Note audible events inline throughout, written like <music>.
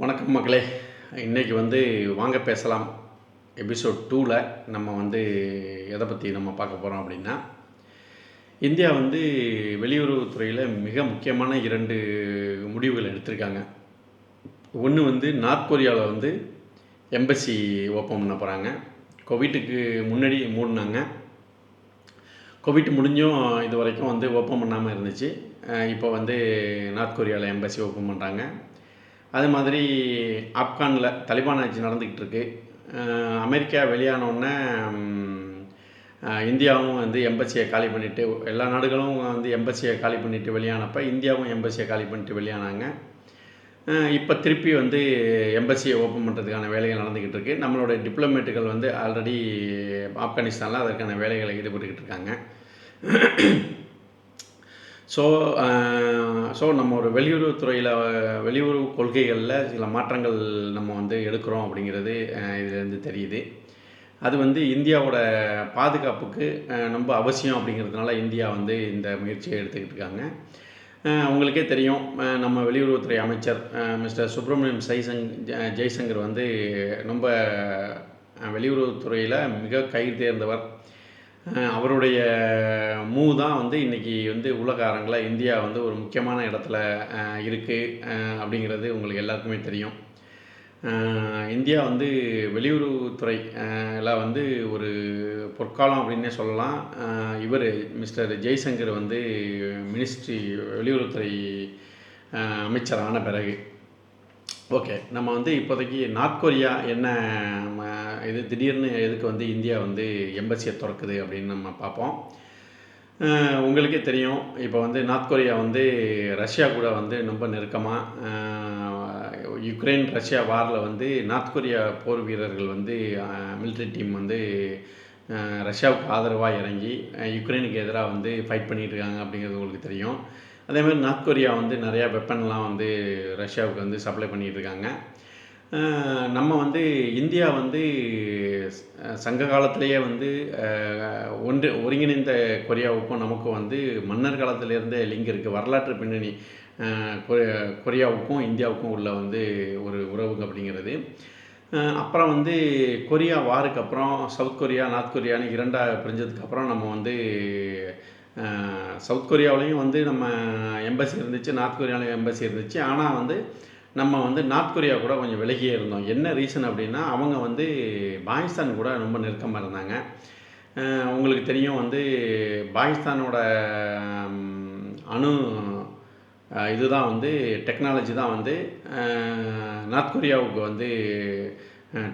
வணக்கம் மக்களே. இன்றைக்கி வந்து வாங்க பேசலாம். எபிசோட் டூவில் நம்ம வந்து எதை பற்றி நம்ம பார்க்க போகிறோம் அப்படின்னா இந்தியா வந்து வெளியுறவுத்துறையில் மிக முக்கியமான இரண்டு முடிவுகள் எடுத்திருக்காங்க. ஒன்று வந்து நார்த் கொரியாவில் வந்து எம்பசி ஓப்பன் பண்ண போகிறாங்க கோவிட்டுக்கு முன்னாடி மூடினாங்க. கோவிட் முடிஞ்சும் இது வரைக்கும் வந்து ஓப்பன் பண்ணாமல் இருந்துச்சு. இப்போ வந்து நார்த் கொரியாவில் எம்பசி ஓப்பன் பண்ணுறாங்க அது மாதிரி ஆப்கானில் தலிபான் ஆட்சி நடந்துக்கிட்டு இருக்கு அமெரிக்கா வெளியானோடனே இந்தியாவும் வந்து எம்பசியை காலி பண்ணிவிட்டு எல்லா நாடுகளும் வந்து எம்பசியை காலி பண்ணிவிட்டு வெளியானப்போ இந்தியாவும் எம்பசியை காலி பண்ணிட்டு வெளியானாங்க. இப்போ திருப்பி வந்து எம்பசியை ஓப்பன் பண்ணுறதுக்கான வேலைகள் நடந்துக்கிட்டு இருக்கு நம்மளுடைய டிப்ளமேட்டுகள் வந்து ஆல்ரெடி ஆப்கானிஸ்தானில் அதற்கான வேலைகளை ஈடுபட்டுக்கிட்டு இருக்காங்க ஸோ <clears throat> ஸோ நம்ம ஒரு வெளியுறவுத்துறையில் வெளியுறவு கொள்கைகளில் சில மாற்றங்கள் நம்ம வந்து எடுக்கிறோம் அப்படிங்கிறது இதுலேருந்து தெரியுது. அது வந்து இந்தியாவோட பாதுகாப்புக்கு ரொம்ப அவசியம் அப்படிங்கிறதுனால இந்தியா வந்து இந்த முயற்சியை எடுத்துக்கிட்டு இருக்காங்க. உங்களுக்கே தெரியும் நம்ம வெளியுறவுத்துறை அமைச்சர் மிஸ்டர் சுப்பிரமணியம் சைசங் ஜ- ஜெய்சங்கர் வந்து ரொம்ப வெளியுறவுத்துறையில் மிக கை தேர்ந்தவர். அவருடைய மூவ் தான் வந்து இன்றைக்கி வந்து உலக அரங்கில் இந்தியா வந்து ஒரு முக்கியமான இடத்துல இருக்குது அப்படிங்கிறது உங்களுக்கு எல்லாருக்குமே தெரியும். இந்தியா வந்து வெளியுறவுத்துறை எல்லாம் வந்து ஒரு பொற்காலம் அப்படின்னே சொல்லலாம். இவர் மிஸ்டர் ஜெய்சங்கர் வந்து மினிஸ்ட்ரி வெளியுறவுத்துறை அமைச்சரான அமைச்சர் ஆன பிறகு. ஓகே நம்ம வந்து இப்போதைக்கு நார்த் கொரியா என்ன இது திடீர்னு எதுக்கு வந்து இந்தியா வந்து எம்பசியை திறக்குது அப்படின்னு நம்ம பார்ப்போம். உங்களுக்கே தெரியும். இப்போ வந்து நார்த் கொரியா வந்து ரஷ்யா கூட வந்து ரொம்ப நெருக்கமாக யுக்ரைன் ரஷ்யா வாரில் வந்து நார்த் கொரியா போர் வீரர்கள் வந்து மிலிட்ரி டீம் வந்து ரஷ்யாவுக்கு ஆதரவாக இறங்கி யுக்ரைனுக்கு எதிராக வந்து ஃபைட் பண்ணிகிட்டு இருக்காங்க அப்படிங்கிறது உங்களுக்கு தெரியும். அதே மாதிரி நார்த் கொரியா வந்து நிறையா வெப்பன்லாம் வந்து ரஷ்யாவுக்கு வந்து சப்ளை பண்ணிகிட்டு இருக்காங்க. நம்ம வந்து இந்தியா வந்து சங்க காலத்திலேயே வந்து ஒன்று ஒருங்கிணைந்த கொரியாவுக்கும் நமக்கும் வந்து மன்னர் காலத்திலேருந்தே லிங்க் இருக்குது வரலாற்று பின்னணி கொ- கொரியாவுக்கும் இந்தியாவுக்கும் உள்ள வந்து ஒரு உறவு அப்படிங்கிறது. அப்புறம் வந்து கொரியா வாருக்கு அப்புறம் சவுத் கொரியா நார்த் கொரியான்னு இரண்டாக பிரிஞ்சதுக்கப்புறம் நம்ம வந்து சவுத் கொரியாவிலையும் வந்து நம்ம எம்பசி இருந்துச்சு நார்த் கொரியாவிலையும் எம்பசி இருந்துச்சு. ஆனால் வந்து நம்ம வந்து நார்த் கொரியா கூட கொஞ்சம் விலகியே இருந்தோம். என்ன ரீசன் அப்படின்னா அவங்க வந்து பாகிஸ்தான் கூட ரொம்ப நெருக்கமாக இருந்தாங்க. உங்களுக்கு தெரியும் வந்து பாகிஸ்தானோட அணு இதுதான் வந்து டெக்னாலஜி தான் வந்து நார்த் கொரியாவுக்கு வந்து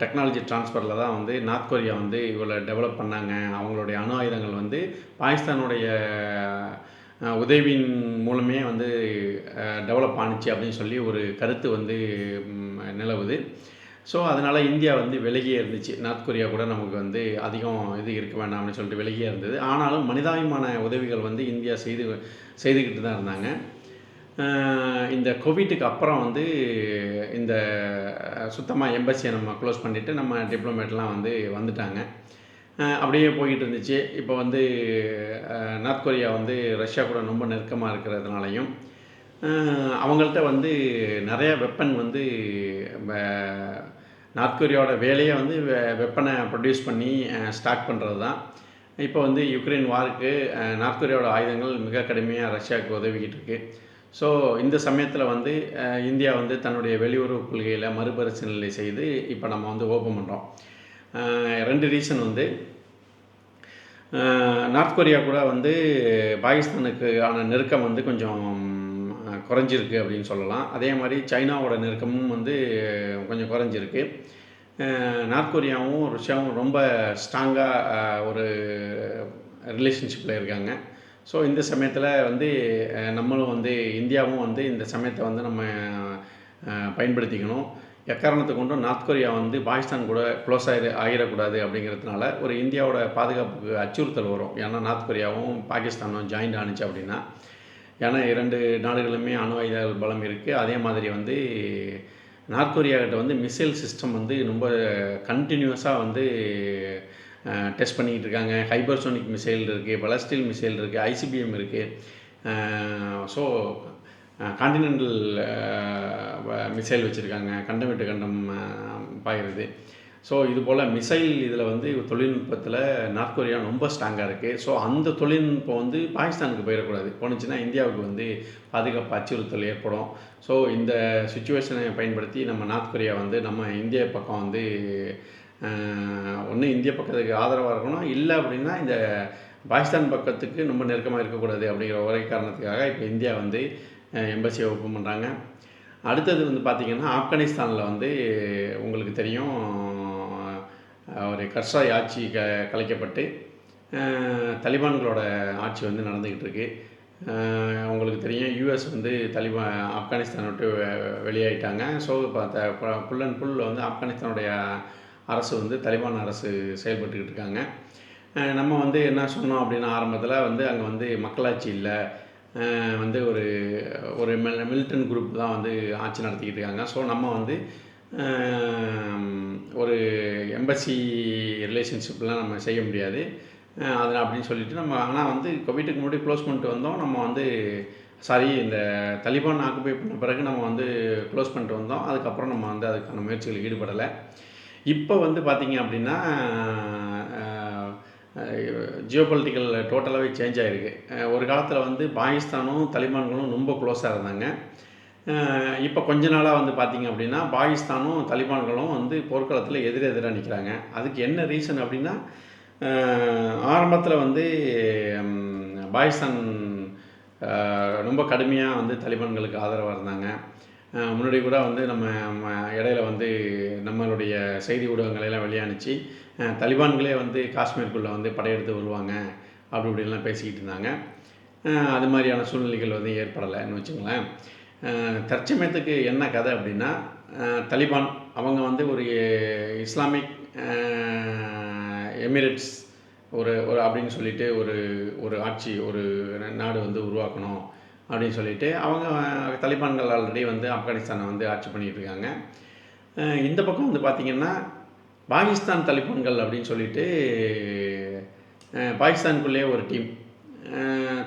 டெக்னாலஜி ட்ரான்ஸ்ஃபரில் தான் வந்து நார்த் கொரியா வந்து இவ்வளோ டெவலப் பண்ணாங்க. அவங்களுடைய அணு ஆயுதங்கள் வந்து பாகிஸ்தானுடைய உதவியின் மூலமே வந்து டெவலப் ஆணுச்சு அப்படின்னு சொல்லி ஒரு கருத்து வந்து நிலவுது. ஸோ அதனால் இந்தியா வந்து விலகியே இருந்துச்சு. நார்த் கொரியா கூட நமக்கு வந்து அதிகம் இது இருக்க வேண்டாம் அப்படின்னு சொல்லிட்டு விலகியே இருந்தது. ஆனாலும் மனிதாபிமான உதவிகள் வந்து இந்தியா செய்து செய்துக்கிட்டு தான் இருந்தாங்க. இந்த கோவிட்டுக்கு அப்புறம் வந்து இந்த சுத்தமாக எம்பசியை நம்ம க்ளோஸ் பண்ணிவிட்டு நம்ம டிப்ளமேட்லாம் வந்து வந்துட்டாங்க. அப்படியே போய்கிட்டு இருந்துச்சு இப்போ வந்து நார்த் கொரியா வந்து ரஷ்யா கூட ரொம்ப நெருக்கமாக இருக்கிறதுனாலையும் அவங்கள்ட்ட வந்து நிறைய வெப்பன் வந்து நார்த் கொரியாவோட வேலையை வந்து வெ- வெப்பனை ப்ரொடியூஸ் பண்ணி ஸ்டாக் பண்ணுறது தான் இப்போ வந்து யுக்ரைன் வாருக்கு நார்த் கொரியாவோட ஆயுதங்கள் மிக கடுமையாக ரஷ்யாவுக்கு உதவிக்கிட்டு இருக்குது ஸோ இந்த சமயத்தில் வந்து இந்தியா வந்து தன்னுடைய வெளியுறவு கொள்கையில் மறுபரிசீலனை செய்து இப்போ நம்ம வந்து ஓப்பன் பண்ணுறோம் ரெண்டு ரீசன் வந்து நார்த் கொரியா கூட வந்து பாகிஸ்தானுக்கு ஆன நெருக்கம் வந்து கொஞ்சம் குறைஞ்சிருக்கு அப்படின்னு சொல்லலாம். அதே மாதிரி சைனாவோட நெருக்கமும் வந்து கொஞ்சம் குறைஞ்சிருக்கு. நார்த் கொரியாவும் ரஷ்யாவும் ரொம்ப ஸ்ட்ராங்காக ஒரு ரிலேஷன்ஷிப்பில் இருக்காங்க. ஸோ இந்த சமயத்தில் வந்து நம்மளும் வந்து இந்தியாவும் வந்து இந்த சமயத்தை வந்து நம்ம பயன்படுத்திக்கணும். எக்காரணத்தை கொண்டும் நார்த் கொரியா வந்து பாகிஸ்தான் கூட க்ளோஸ் ஆகிட ஆகிடக்கூடாது அப்படிங்கிறதுனால ஒரு இந்தியாவோட பாதுகாப்புக்கு அச்சுறுத்தல் வரும். ஏன்னா நார்த் கொரியாவும் பாகிஸ்தானும் ஜாயிண்ட் ஆணுச்சு அப்படின்னா ஏன்னா இரண்டு நாடுகளுமே அணு ஆயுத பலம் இருக்குது அதே மாதிரி வந்து நார்த் கொரியா வந்து மிசைல் சிஸ்டம் வந்து ரொம்ப கண்டினியூஸாக வந்து டெஸ்ட் பண்ணிக்கிட்டு இருக்காங்க. ஹைபர்சோனிக் மிசைல் இருக்குது பலஸ்டீல் மிசைல் இருக்குது ஐசிபிஎம் இருக்குது ஸோ கான்டினென்டல் மிசைல் வச்சுருக்காங்க. கண்டம் விட்டு கண்டம் அஹ், பாய்கிறது. ஸோ இது போல் மிசைல் இதில் வந்து தொழில்நுட்பத்தில் நார்த் கொரியா ரொம்ப ஸ்ட்ராங்காக இருக்குது ஸோ அந்த தொழில்நுட்பம் வந்து பாகிஸ்தானுக்கு போயிடக்கூடாது. போணுச்சுன்னா இந்தியாவுக்கு வந்து பாதுகாப்பு அச்சுறுத்தல் ஏற்படும். ஸோ இந்த சுச்சுவேஷனை பயன்படுத்தி நம்ம நார்த் கொரியா வந்து நம்ம இந்திய பக்கம் வந்து ஒன்று இந்திய பக்கத்துக்கு ஆதரவாக இருக்கணும். இல்லை அப்படின்னா இந்த பாகிஸ்தான் பக்கத்துக்கு ரொம்ப நெருக்கமாக இருக்கக்கூடாது அப்படிங்கிற ஒரே காரணத்துக்காக இப்போ இந்தியா வந்து எம்பசியை ஓப்பன் பண்ணுறாங்க அடுத்தது வந்து பார்த்திங்கன்னா ஆப்கானிஸ்தானில் வந்து உங்களுக்கு தெரியும் ஒரு கர்ஷாய் ஆட்சி க கலைக்கப்பட்டு தலிபான்களோட ஆட்சி வந்து நடந்துக்கிட்டு இருக்கு. உங்களுக்கு தெரியும் யூஎஸ் வந்து தலிபான் ஆப்கானிஸ்தான் விட்டு வெ- வெளியாயிட்டாங்க. ஸோ இப்போ ஃபுல் அண்ட் ஃபுல் வந்து ஆப்கானிஸ்தானுடைய அரசு வந்து தலிபான் அரசு செயல்பட்டுக்கிட்டு இருக்காங்க. நம்ம வந்து என்ன சொன்னோம் அப்படின்னா ஆரம்பத்தில் வந்து அங்கே வந்து மக்களாட்சி இல்லை. வந்து ஒரு ஒரு மில் மில்டன் குரூப் தான் வந்து ஆட்சி நடத்திக்கிட்டு இருக்காங்க. ஸோ நம்ம வந்து ஒரு எம்பசி ரிலேஷன்ஷிப்லாம் நம்ம செய்ய முடியாது. அதில் அப்படின்னு சொல்லிட்டு நம்ம ஆனால் வந்து கோவிட்டுக்கு முன்னாடி க்ளோஸ் பண்ணிட்டு வந்தோம். நம்ம வந்து சாரி இந்த தலிபான் ஆக்குபை பண்ண பிறகு நம்ம வந்து க்ளோஸ் பண்ணிட்டு வந்தோம். அதுக்கப்புறம் நம்ம வந்து அதுக்கான முயற்சிகள் ஈடுபடலை. இப்போ வந்து பார்த்திங்க அப்படின்னா ஜியோ பொலிட்டிக்கல் டோட்டலாகவே சேஞ்ச் ஆகிருக்கு ஒரு காலத்தில் வந்து பாகிஸ்தானும் தலிபான்களும் ரொம்ப க்ளோஸாக இருந்தாங்க. இப்போ கொஞ்ச நாளாக வந்து பார்த்திங்க அப்படின்னா பாகிஸ்தானும் தலிபான்களும் வந்து போர்க்களத்தில் எதிரெதிராக நிற்கிறாங்க அதுக்கு என்ன ரீசன் அப்படின்னா ஆரம்பத்தில் வந்து பாகிஸ்தான் ரொம்ப கடுமையாக வந்து தலிபான்களுக்கு ஆதரவாக இருந்தாங்க. முன்னாடி கூட வந்து நம்ம இடையில வந்து நம்மளுடைய செய்தி ஊடகங்களை எல்லாம் வெளியானுச்சு. தலிபான்களே வந்து காஷ்மீருக்குள்ளே வந்து படையெடுத்து வருவாங்க அப்படி இப்படிலாம் பேசிக்கிட்டு இருந்தாங்க. அது மாதிரியான சூழ்நிலைகள் வந்து ஏற்படலைன்னு வச்சுங்களேன் தற்சமயத்துக்கு என்ன கதை அப்படின்னா தலிபான் அவங்க வந்து ஒரு இஸ்லாமிக் எமிரேட்ஸ் ஒரு ஒரு அப்படின்னு சொல்லிட்டு ஒரு ஒரு ஆட்சி ஒரு நாடு வந்து உருவாக்கணும். அப்படின்னு சொல்லிட்டு அவங்க தலிபான்கள் ஆல்ரெடி வந்து ஆப்கானிஸ்தானை வந்து ஆட்சி பண்ணிகிட்டு இருக்காங்க. இந்த பக்கம் வந்து பார்த்திங்கன்னா பாகிஸ்தான் தலிபான்கள் அப்படின்னு சொல்லிட்டு பாகிஸ்தானுக்குள்ளேயே ஒரு டீம்.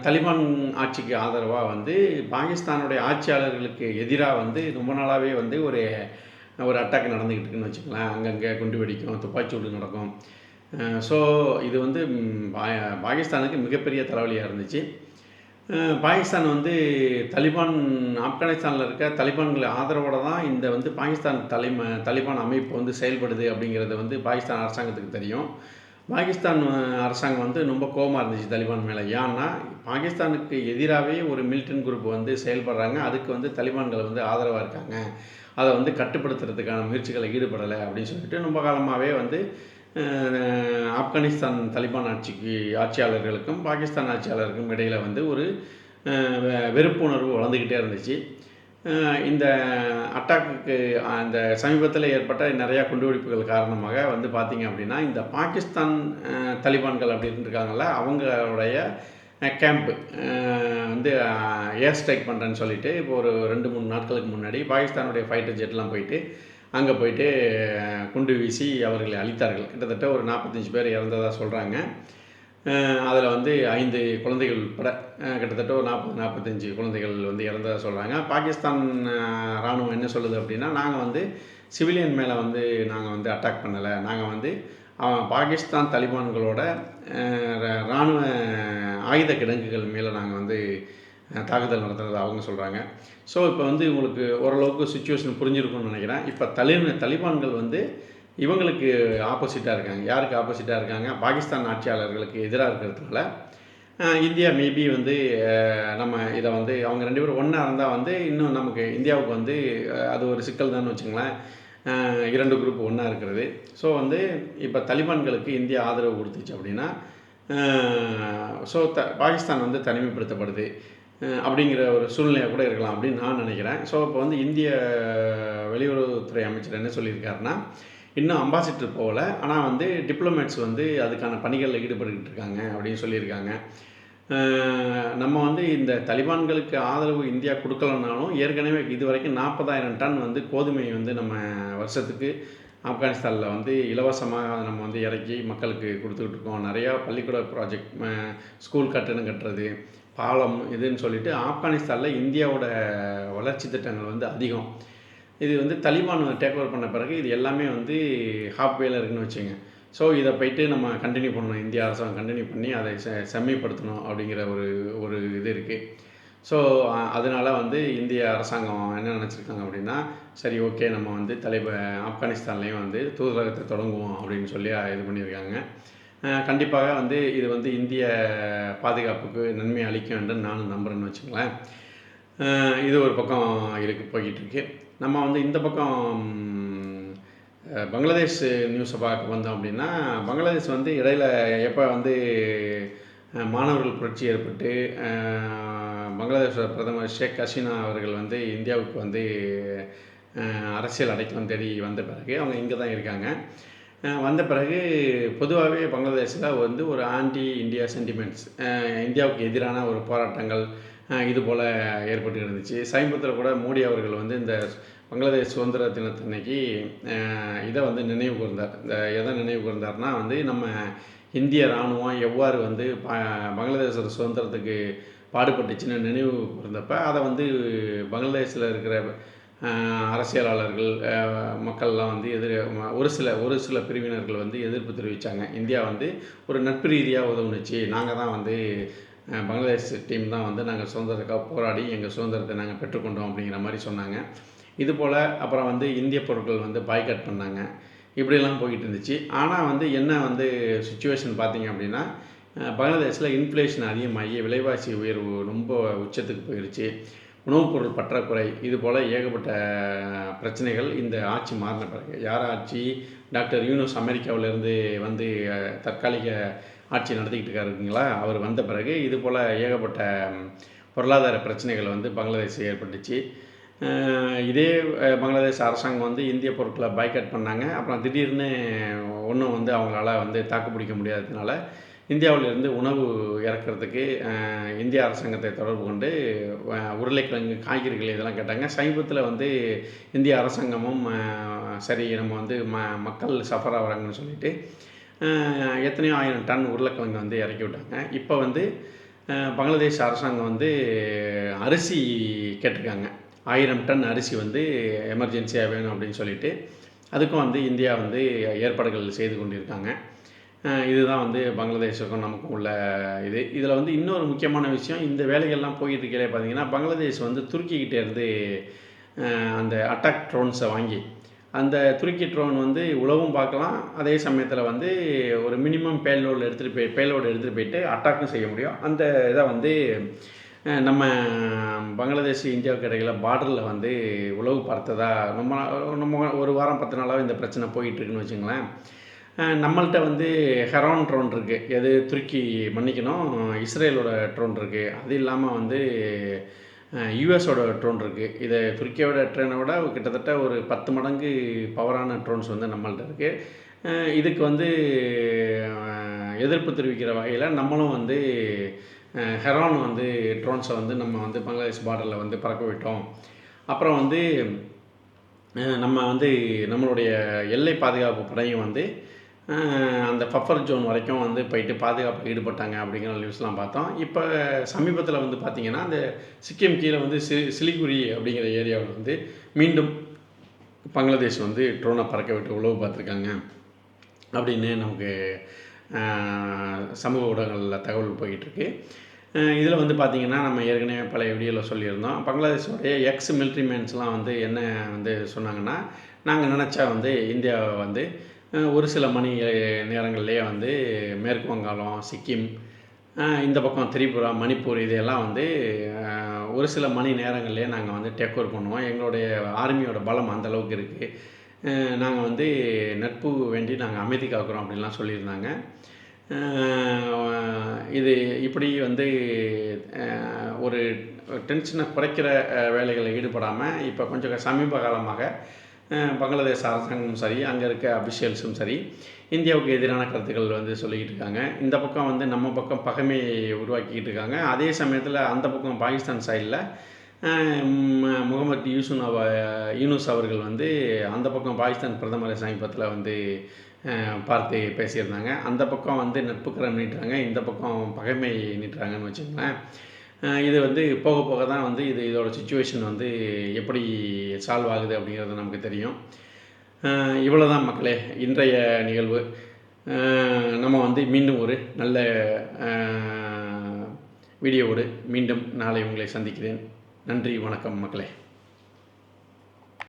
தலிபான் ஆட்சிக்கு ஆதரவாக வந்து பாகிஸ்தானுடைய ஆட்சியாளர்களுக்கு எதிராக வந்து ரொம்ப நாளாகவே வந்து ஒரு ஒரு அட்டாக் நடந்துக்கிட்டு இருக்குன்னு வச்சுக்கலாம் அங்கங்கே குண்டு வெடிக்கும் துப்பாக்கிச்சூடு நடக்கும். ஸோ இது வந்து பா- பாகிஸ்தானுக்கு மிகப்பெரிய தலைவலியாக இருந்துச்சு. பாகிஸ்தான் வந்து தலிபான் ஆப்கானிஸ்தானில் இருக்க தலிபான்களை ஆதரவோடு தான் இந்த வந்து பாகிஸ்தான் தலைமை தலிபான் அமைப்பு வந்து செயல்படுது அப்படிங்கிறது வந்து பாகிஸ்தான் அரசாங்கத்துக்கு தெரியும். பாகிஸ்தான் அரசாங்கம் வந்து ரொம்ப கோபமாக இருந்துச்சு தலிபான் மேலே. ஏன்னா பாகிஸ்தானுக்கு எதிராகவே ஒரு மிலிட்டன் குரூப் வந்து செயல்படுறாங்க. அதுக்கு வந்து தலிபான்கள் வந்து ஆதரவாக இருக்காங்க. அதை வந்து கட்டுப்படுத்துறதுக்கான முயற்சிகளை ஈடுபடலை அப்படின்னு சொல்லிட்டு ரொம்ப காலமாகவே வந்து ஆப்கானிஸ்தான் தலிபான் ஆட்சிக்கு ஆட்சியாளர்களுக்கும் பாகிஸ்தான் ஆட்சியாளருக்கும் இடையில் வந்து ஒரு வெ- வெறுப்புணர்வு வளர்ந்துக்கிட்டே இருந்துச்சு. இந்த அட்டாக்குக்கு அந்த சமீபத்தில் ஏற்பட்ட நிறையா குண்டுவெடிப்புகள் காரணமாக வந்து பார்த்திங்க அப்படின்னா இந்த பாகிஸ்தான் தலிபான்கள் அப்படின்னு இருக்காங்கள்ல அவங்களுடைய கேம்ப்பு வந்து ஏர் ஸ்ட்ரைக் பண்ணுறேன்னு சொல்லிட்டு இப்போ ஒரு ரெண்டு மூணு நாட்களுக்கு முன்னாடி பாகிஸ்தானுடைய ஃபைட்டர் ஜெட்லாம் போயிட்டு அங்கே போயிட்டு குண்டு வீசி அவர்களை அழித்தார்கள். கிட்டத்தட்ட ஒரு நாற்பத்தஞ்சு பேர் இறந்ததாக சொல்கிறாங்க அதில் வந்து ஐந்து குழந்தைகள் உட்பட கிட்டத்தட்ட ஒரு நாற்பது நாற்பத்தஞ்சு குழந்தைகள் வந்து இறந்ததாக சொல்கிறாங்க பாகிஸ்தான் இராணுவம் என்ன சொல்லுது அப்படின்னா நாங்கள் வந்து சிவிலியன் மேலே வந்து நாங்கள் வந்து அட்டாக் பண்ணலை. நாங்கள் வந்து அவன் பாகிஸ்தான் தலிபான்களோட ர- இராணுவ ஆயுத கிடங்குகள் மேலே நாங்கள் வந்து தாக்குதல் நடத்துறது அவங்க சொல்கிறாங்க ஸோ இப்போ வந்து இவங்களுக்கு ஓரளவுக்கு சுச்சுவேஷன் புரிஞ்சிருக்கும்னு நினைக்கிறேன். இப்போ தலி தலிபான்கள் வந்து இவங்களுக்கு ஆப்போசிட்டாக இருக்காங்க. யாருக்கு ஆப்போசிட்டாக இருக்காங்க? பாகிஸ்தான் ஆட்சியாளர்களுக்கு எதிராக இருக்கிறதுனால இந்தியா மேபி வந்து நம்ம இதை வந்து அவங்க ரெண்டு பேரும் ஒன்றா இருந்தால் வந்து இன்னும் நமக்கு இந்தியாவுக்கு வந்து அது ஒரு சிக்கல் தான் வச்சுங்களேன் இரண்டு குரூப் ஒன்றா இருக்கிறது. ஸோ வந்து இப்போ தலிபான்களுக்கு இந்தியா ஆதரவு கொடுத்துச்சு அப்படின்னா ஸோ த பாகிஸ்தான் வந்து தனிமைப்படுத்தப்படுது. அப்படிங்கிற ஒரு சூழ்நிலையாக கூட இருக்கலாம் அப்படின்னு நான் நினைக்கிறேன். ஸோ இப்போ வந்து இந்திய வெளியுறவுத்துறை அமைச்சர் என்ன சொல்லியிருக்காருன்னா இன்னும் அம்பாசிடர் போகல. ஆனால் வந்து டிப்ளமேட்ஸ் வந்து அதுக்கான பணிகளில் ஈடுபட்டுக்கிட்டு இருக்காங்க அப்படின்னு சொல்லியிருக்காங்க. நம்ம வந்து இந்த தலிபான்களுக்கு ஆதரவு இந்தியா கொடுக்கலனாலும் ஏற்கனவே இது வரைக்கும் நாற்பதாயிரம் டன் வந்து கோதுமையை வந்து நம்ம வருஷத்துக்கு ஆப்கானிஸ்தானில் வந்து இலவசமாக நம்ம வந்து இறக்கி மக்களுக்கு கொடுத்துக்கிட்டு இருக்கோம். நிறையா பள்ளிக்கூட ப்ராஜெக்ட் ஸ்கூல் கட்டணம் கட்டுறது பாலம் இதுன்னு சொல்லிட்டு ஆப்கானிஸ்தானில் இந்தியாவோட வளர்ச்சி திட்டங்கள் வந்து அதிகம். இது வந்து தலிபான் டேக் ஓவர் பண்ண பிறகு இது எல்லாமே வந்து ஹாப்வேல இருக்குன்னு வச்சுங்க. ஸோ இதை போயிட்டு நம்ம கண்டினியூ பண்ணணும். இந்திய அரசாங்கம் கண்டினியூ பண்ணி அதை செ செம்மைப்படுத்தணும் அப்படிங்கிற ஒரு ஒரு இது இருக்குது ஸோ அதனால் வந்து இந்திய அரசாங்கம் என்ன நினச்சிருக்காங்க அப்படின்னா சரி ஓகே நம்ம வந்து தலைப ஆப்கானிஸ்தான்லேயும் வந்து தூதரகத்தை தொடங்குவோம் அப்படின்னு சொல்லி இது பண்ணியிருக்காங்க. கண்டிப்பாக வந்து இது வந்து இந்திய பாதுகாப்புக்கு நன்மை அளிக்கும் என்று நானும் நம்புகிறேன்னு வச்சுங்களேன் இது ஒரு பக்கம் இருக்கு போய்கிட்டுருக்கு நம்ம வந்து இந்த பக்கம் பங்களாதேஷ் நியூஸை பார்க்க வந்தோம் அப்படின்னா பங்களாதேஷ் வந்து இடையில் எப்போ வந்து மாணவர்கள் புரட்சி ஏற்பட்டு அஹ், பங்களாதேஷ் பிரதமர் ஷேக் ஹசீனா அவர்கள் வந்து இந்தியாவுக்கு வந்து அரசியல் அடைக்கலம் தேடி வந்த பிறகு அவங்க இங்கே தான் இருக்காங்க. வந்த பிறகு பொதுவாகவே பங்களாதேஷில் வந்து ஒரு ஆன்டி இந்தியா சென்டிமெண்ட்ஸ் இந்தியாவுக்கு எதிரான ஒரு போராட்டங்கள் இது போல் ஏற்பட்டு இருந்துச்சு. சமீபத்தில் கூட மோடி அவர்கள் வந்து இந்த பங்களாதேஷ் சுதந்திர தினத்தன்னைக்கு இதை வந்து நினைவு கூர்ந்தார். இந்த எதை நினைவு கூர்ந்தார்னா வந்து நம்ம இந்திய இராணுவம் எவ்வாறு வந்து ப பங்களாதேஷோட சுதந்திரத்துக்கு பாடுபட்டுச்சுன்னு நினைவு கூர்ந்தப்ப அதை வந்து பங்களாதேஷில் இருக்கிற அரசியலாளர்கள் மக்கள்லாம் வந்து எதிர் ஒரு சில ஒரு சில பிரிவினர்கள் வந்து எதிர்ப்பு தெரிவித்தாங்க இந்தியா வந்து ஒரு நட்பு ரீதியாக உதவுனுச்சு. நாங்கள் தான் வந்து பங்களாதேஷ் டீம் தான் வந்து நாங்கள் சுதந்திரத்துக்காக போராடி எங்கள் சுதந்திரத்தை நாங்கள் பெற்றுக்கொண்டோம் அப்படிங்கிற மாதிரி சொன்னாங்க. இது போல் அப்புறம் வந்து இந்திய பொருட்கள் வந்து பாய்காட் பண்ணாங்க. இப்படியெல்லாம் போயிட்டு இருந்துச்சு. ஆனால் வந்து என்ன வந்து சுச்சுவேஷன் பார்த்தீங்க அப்படின்னா பங்களாதேஷில் இன்ஃப்ளேஷன் அதிகமாகி விலைவாசி உயர்வு ரொம்ப உச்சத்துக்கு போயிடுச்சு உணவுப் பொருள் பற்றாக்குறை இது போல் ஏகப்பட்ட பிரச்சனைகள் இந்த ஆட்சி மாறின பிறகு. யார் ஆட்சி? டாக்டர் யூனுஸ் அமெரிக்காவிலேருந்து வந்து தற்காலிக ஆட்சி நடத்திக்கிட்டு இருக்காருங்களா அவர் வந்த பிறகு இது போல் ஏகப்பட்ட பொருளாதார பிரச்சனைகள் வந்து பங்களாதேஷ் ஏற்பட்டுச்சு. இதே பங்களாதேஷ் அரசாங்கம் வந்து இந்திய பொருட்களை பாய்காட் பண்ணாங்க. அப்புறம் திடீர்னு ஒன்றும் வந்து அவங்களால வந்து தாக்கு பிடிக்க முடியாததுனால இந்தியாவிலிருந்து உணவு இறக்குறதுக்கு இந்திய அரசாங்கத்தை தொடர்பு கொண்டு உருளைக்கிழங்கு காய்கறிகள் இதெல்லாம் கேட்டாங்க. சமீபத்தில் வந்து இந்திய அரசாங்கமும் சரி நம்ம வந்து ம மக்கள் சஃபர் ஆகிறாங்கன்னு சொல்லிட்டு எத்தனையோ ஆயிரம் டன் உருளைக்கிழங்கு வந்து இறக்கி விட்டாங்க. இப்போ வந்து பங்களாதேஷ் அரசாங்கம் வந்து அரிசி கேட்டிருக்காங்க. ஆயிரம் டன் அரிசி வந்து எமர்ஜென்சியாக வேணும் அப்படின்னு சொல்லிட்டு அதுக்கும் வந்து இந்தியா வந்து ஏற்பாடுகள் செய்து கொண்டிருக்காங்க. இதுதான் வந்து பங்களாதேஷுக்கும் நமக்கும் உள்ள இது. இதில் வந்து இன்னொரு முக்கியமான விஷயம் இந்த வேலைகள்லாம் போயிட்டு இருக்கையிலே பார்த்தீங்கன்னா பங்களாதேஷ் வந்து துருக்கிக்கிட்டே இருந்து அந்த அட்டாக் ட்ரோன்ஸை வாங்கி அந்த துருக்கி ட்ரோன் வந்து உழவும் பார்க்கலாம். அதே சமயத்தில் வந்து ஒரு மினிமம் பேலோடு எடுத்துகிட்டு போய் பேலோடு எடுத்துகிட்டு போயிட்டு அட்டாக்கும் செய்ய முடியும். அந்த இதை வந்து நம்ம பங்களாதேஷ் இந்தியாவுக்கு இடையில பார்டரில் வந்து உழவு பார்த்ததா ரொம்ப நாள் நம்ம ஒரு வாரம் பத்து நாளாக இந்த பிரச்சனை போயிட்டுருக்குன்னு வச்சுங்களேன். நம்மள்கிட்ட வந்து ஹெரான் ட்ரோன் இருக்குது எது துருக்கி மன்னிக்கணும்? இஸ்ரேலோட ட்ரோன் இருக்குது அது இல்லாமல் வந்து யூஎஸோட ட்ரோன் இருக்குது இதை துருக்கியோட ட்ரோனை விட கிட்டத்தட்ட ஒரு பத்து மடங்கு பவரான ட்ரோன்ஸ் வந்து நம்மள்கிட்ட இருக்குது இதுக்கு வந்து எதிர்ப்பு தெரிவிக்கிற வகையில் நம்மளும் வந்து ஹெரான் வந்து ட்ரோன்ஸை வந்து நம்ம வந்து பங்களாதேஷ் பார்டரில் வந்து பறக்க விட்டோம். அப்புறம் வந்து நம்ம வந்து நம்மளுடைய எல்லை பாதுகாப்பு படையும் வந்து அந்த பஃபர் ஜோன் வரைக்கும் வந்து போயிட்டு பாதுகாப்பு ஈடுபட்டாங்க அப்படிங்கிற நியூஸ்லாம் பார்த்தோம். இப்போ சமீபத்தில் வந்து பார்த்திங்கன்னா அந்த சிக்கிம் கீழே வந்து சி சிலிகுரி அப்படிங்கிற ஏரியாவில் வந்து மீண்டும் பங்களாதேஷ் வந்து ட்ரோனை பறக்க விட்டு உளவு பார்த்துருக்காங்க அப்படின்னு நமக்கு சமூக ஊடகங்களில் தகவல் போயிட்டுருக்கு. இதில் வந்து பார்த்திங்கன்னா நம்ம ஏற்கனவே பழைய வீடியோவில் சொல்லியிருந்தோம். பங்களாதேஷோடைய எக்ஸ் மிலிட்ரி மேன்ஸ்லாம் வந்து என்ன வந்து சொன்னாங்கன்னா நாங்கள் நினச்சா வந்து இந்தியாவை வந்து ஒரு சில மணி நேரங்கள்லேயே வந்து மேற்கு வங்காளம் சிக்கிம் இந்த பக்கம் திரிபுரா மணிப்பூர் இதையெல்லாம் வந்து ஒரு சில மணி நேரங்கள்லேயே நாங்கள் வந்து டேக் ஓவர் பண்ணுவோம். எங்களுடைய ஆர்மியோட பலம் அந்த அளவுக்கு இருக்குது நாங்கள் வந்து நட்பு வேண்டி நாங்கள் அமைதி காக்கிறோம் அப்படின்லாம் சொல்லியிருந்தாங்க. இது இப்படி வந்து ஒரு டென்ஷனை குறைக்கிற வேலைகளில் ஈடுபடாமல் இப்போ கொஞ்சம் சமீப காலமாக பங்களாதேஷ் அரசாங்கமும் சரி அங்கே இருக்க அபிஷியல்ஸும் சரி இந்தியாவுக்கு எதிரான கருத்துக்கள் வந்து சொல்லிக்கிட்டு இருக்காங்க. இந்த பக்கம் வந்து நம்ம பக்கம் பகைமையை உருவாக்கிக்கிட்டு இருக்காங்க. அதே சமயத்தில் அந்த பக்கம் பாகிஸ்தான் சைடில் முகமது யூசுன் அவ யூனுஸ் அவர்கள் வந்து அந்த பக்கம் பாகிஸ்தான் பிரதமரை சமீபத்தில் வந்து பார்த்து பேசியிருந்தாங்க. அந்த பக்கம் வந்து நட்புக்கரம் நீட்டுறாங்க. இந்த பக்கம் பகைமை நீட்டுறாங்கன்னு வச்சுக்கோங்களேன். இது வந்து போக போக தான் வந்து இது இதோட சுச்சுவேஷன் வந்து எப்படி சால்வ் ஆகுது அப்படிங்கிறது நமக்கு தெரியும். இவ்வளோ தான் மக்களே இன்றைய நிகழ்வு. நம்ம வந்து மீண்டும் ஒரு நல்ல வீடியோவோடு மீண்டும் நாளை உங்களை சந்திக்கிறேன். நன்றி வணக்கம் மக்களே.